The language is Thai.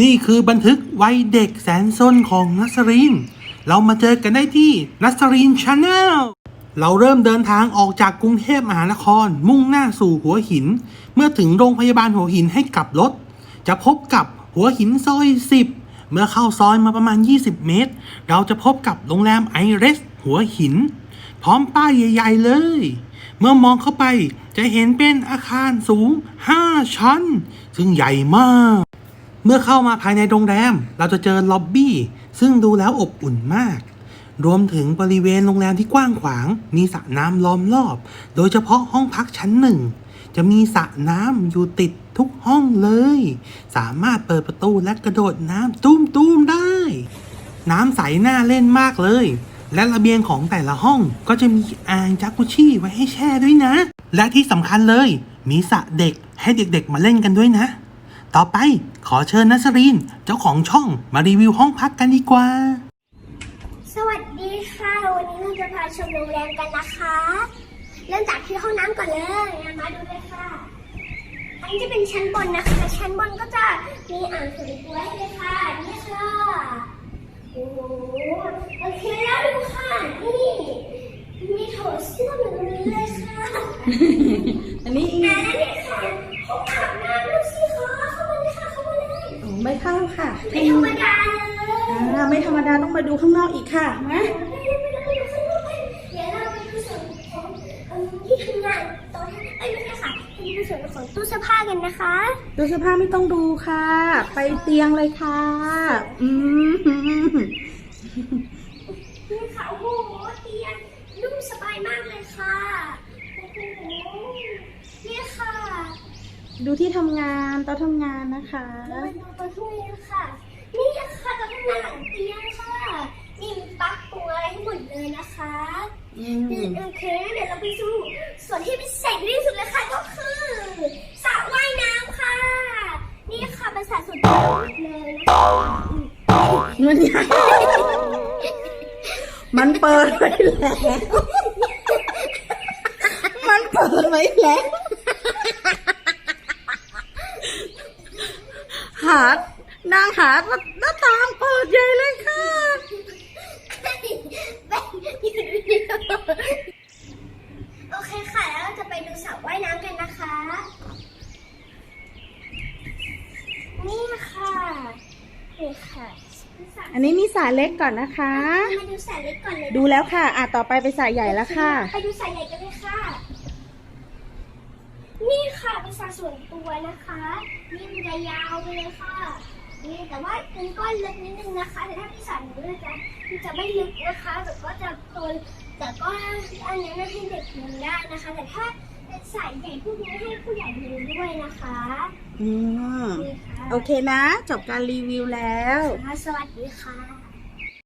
นี่คือบันทึกวัยเด็กแสนซนของนัสรีน เรามาเจอกันได้ที่นัสรีนชาแนล เราเริ่มเดินทางออกจากกรุงเทพมหานคร มุ่งหน้าสู่หัวหิน เมื่อถึงโรงพยาบาลหัวหินให้กลับรถ จะพบกับหัวหินซอย 10 เมื่อเข้าซอยมาประมาณ 20 เมตร เราจะพบกับโรงแรมไอเรสหัวหิน พร้อมป้ายใหญ่ ๆ เลย เมื่อมองเข้าไปจะเห็นเป็นอาคารสูง 5 ชั้น ซึ่งใหญ่มาก เมื่อเข้ามาภายในโรงแรม เราจะเจอล็อบบี้ ซึ่งดูแล้วอบอุ่นมาก รวมถึงบริเวณโรงแรมที่กว้างขวาง มีสระน้ำล้อมรอบ โดยเฉพาะห้องพักชั้นหนึ่ง จะมีสระน้ำอยู่ติดทุกห้องเลย สามารถเปิดประตูและกระโดดน้ำตุ้มๆได้ น้ำใสน่าเล่นมากเลย และระเบียงของแต่ละห้องก็จะมีอ่างจากุชี่ไว้ให้แช่ด้วยนะ และที่สำคัญเลย มีสระเด็กให้เด็กๆมาเล่นกันด้วยนะ ต่อไปขอเชิญนัสรีน เจ้าของช่องมารีวิวห้องพักกันดีกว่า สวัสดีค่ะ วันนี้เราจะพาชมโรงแรมกันนะคะ เริ่มจากที่ห้องน้ำก่อนเลยมาดูเลยค่ะ อันนี้จะเป็นชั้นบนนะคะ ชั้นบนก็จะมีอ่างสวนตัวให้เลยค่ะ นี่ค่ะ โอ้โหโอเคแล้วดูค่ะ ค่ะไม่ธรรมดาเลยอ่าไม่ธรรมดาต้องมาดูข้างนอกอีกค่ะนะเดี๋ยวเราไปดูส่วนของเอิ่มที่ทำงานโต๊ะเอ้ยไม่ใช่ค่ะไปดูส่วนของตู้เสื้อผ้ากันนะคะดูเสื้อผ้าไม่ต้องดูค่ะ ไปเตียงเลยค่ะ อืมนี่ค่ะโอ้โหเตียงนุ่มสบายมากเลยค่ะโอ้โหนี่ค่ะ ดูที่ทำงานโต๊ะทำงานนะคะแล้วมาดูตัวช่วยค่ะ นี่ค่ะตัวทำงานหลังเตียงค่ะนี่มีปลั๊กตัวอะไรให้หมดเลยนะคะอือืมมโอเคเดี๋ยวเราไปดูส่วนที่พิเศษที่สุดเลยค่ะก็คือสระว่ายน้ำค่ะ นี่ค่ะเป็นสระสุดตัวเลยนะคะมันใหญ่มันเปิดไว้แล้วมันเปิดไว้แล้ว หานางหาหน้าต่างเปิดใหญ่เลยค่ะ โอเคค่ะ แล้วเราจะไปดูสระว่ายน้ำกันนะคะ นี่ค่ะนี่ค่ะสระอันนี้มีสายเล็กก่อนนะคะ มาดูสระเล็กก่อนเลยนะคะดูแล้วค่ะ อะต่อไปไปสายใหญ่แล้วค่ะ ไปดูสายใหญ่กันเลยค่ะ นี่ค่ะเป็นสระส่วนตัวนะคะนี่มันจะยาวไปเลยค่ะ นี่แต่ว่ามันก็ลึกนิดนึงนะคะ แต่ถ้าพี่สระหนูมันจะมันจะไม่ลึกนะคะแต่ก็จะตัวแต่ก็อันนี้ให้เด็กดูได้นะคะ แต่ถ้าเป็นสายใหญ่พวกนี้ให้ผู้ใหญ่ดูด้วยนะคะอืมนี่ค่ะโอเคนะ จบการรีวิวแล้วสวัสดีค่ะ